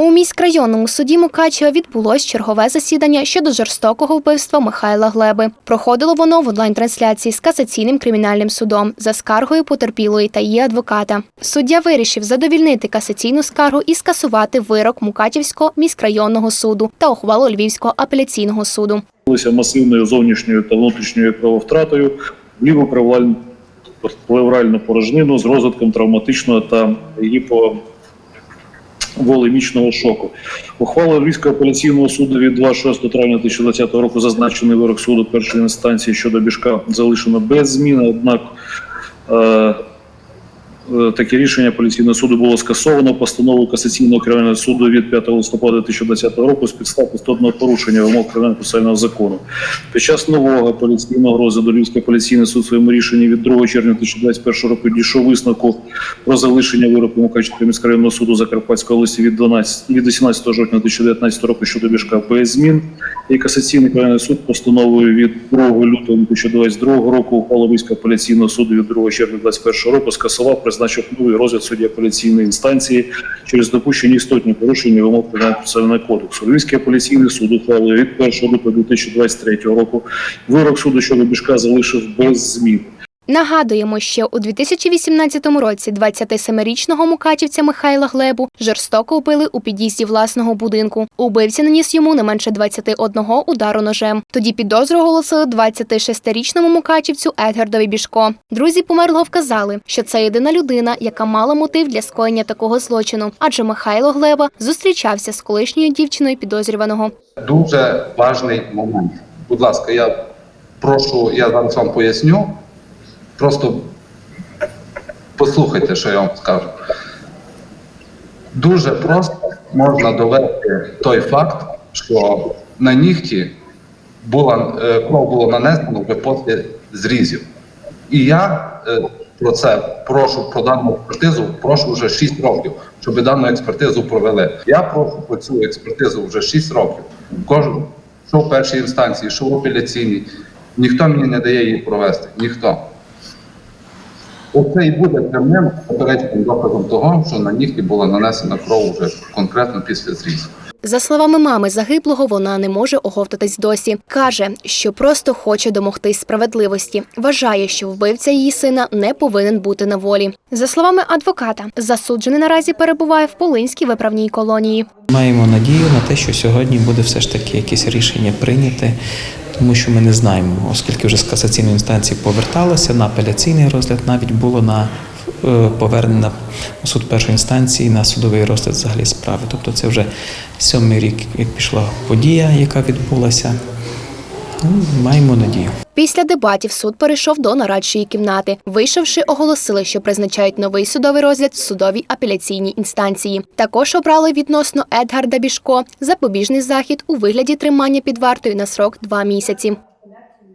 У міськрайонному суді Мукачева відбулось чергове засідання щодо жорстокого вбивства Михайла Глеби. Проходило воно в онлайн-трансляції з касаційним кримінальним судом за скаргою потерпілої та її адвоката. Суддя вирішив задовільнити касаційну скаргу і скасувати вирок Мукачівського міськрайонного суду та ухвалу Львівського апеляційного суду. Масивною зовнішньою та внутрішньою крововтратою в ліву плевральну- плевральну порожнину з розвитком травматичного та гіповолемічного шоку. Ухвала Львівського апеляційного суду від 26 травня 2020 року зазначений вирок суду першої інстанції щодо Бішка залишено без змін, однак е, Таке рішення апеляційного суду було скасовано постановою касаційного кримінального суду від 5 листопада 2020 року з підстав істотного порушення вимог кримінального процесуального закону. Під час нового апеляційного розгляду Львівський апеляційний суд в своєму рішенні від 2 червня 2021 року дійшов висновку про залишення вироку Мукачівського міськрайонного суду Закарпатської області від 12 від 18 жовтня 2019 року щодо Бішка без змін. І касаційний кримінальний суд постановою від 2 лютого 2022 року ухвалу Львівського апеляційного суду від 2 червня 2021 року скасував, призначив новий розгляд судді апеляційної інстанції через допущені істотні порушення вимог Кримінального кодексу. Львівський апеляційний суд ухвалив від 1 лютого 2023 року вирок суду щодо Бішка залишив без змін. Нагадуємо, що у 2018 році 27-річного мукачівця Михайла Глебу жорстоко вбили у під'їзді власного будинку. Убивця наніс йому не менше 21 удару ножем. Тоді підозру оголосили 26-річному мукачівцю Едгардові Бішко. Друзі померлого вказали, що це єдина людина, яка мала мотив для скоєння такого злочину, адже Михайло Глеба зустрічався з колишньою дівчиною підозрюваного. дуже важний момент. Будь ласка, я прошу, я вам поясню. Просто послухайте, що я вам скажу. Дуже просто можна довести той факт, що на нігті була, е, кров було нанесено вже після зрізів. І я е, про це прошу про дану експертизу, прошу вже 6 років, щоб дану експертизу провели. Я прошу про цю експертизу вже 6 років. Кожен, що в першій інстанції, що в апеляційній, ніхто мені не дає її провести. Ніхто. Оце і буде прямим попереднім доказом того, що на нігті була нанесена кров вже конкретно після зрізу. За словами мами загиблого, вона не може оговтатись досі. Каже, що просто хоче домогтись справедливості. Вважає, що вбивця її сина не повинен бути на волі. За словами адвоката, засуджений наразі перебуває в Полинській виправній колонії. Маємо надію на те, що сьогодні буде все ж таки якесь рішення прийняте, тому що ми не знаємо, оскільки вже з касаційної інстанції поверталося на апеляційний розгляд, навіть було на е, повернення у суд першої інстанції на судовий розгляд взагалі справи. Тобто це вже сьомий рік, як пішла подія, яка відбулася. Ну, маємо надію. Після дебатів суд перейшов до нарадчої кімнати. Вийшовши, оголосили, що призначають новий судовий розгляд в судовій апеляційній інстанції. Також обрали відносно Едгарда Бішко запобіжний захід у вигляді тримання під вартою на срок два місяці.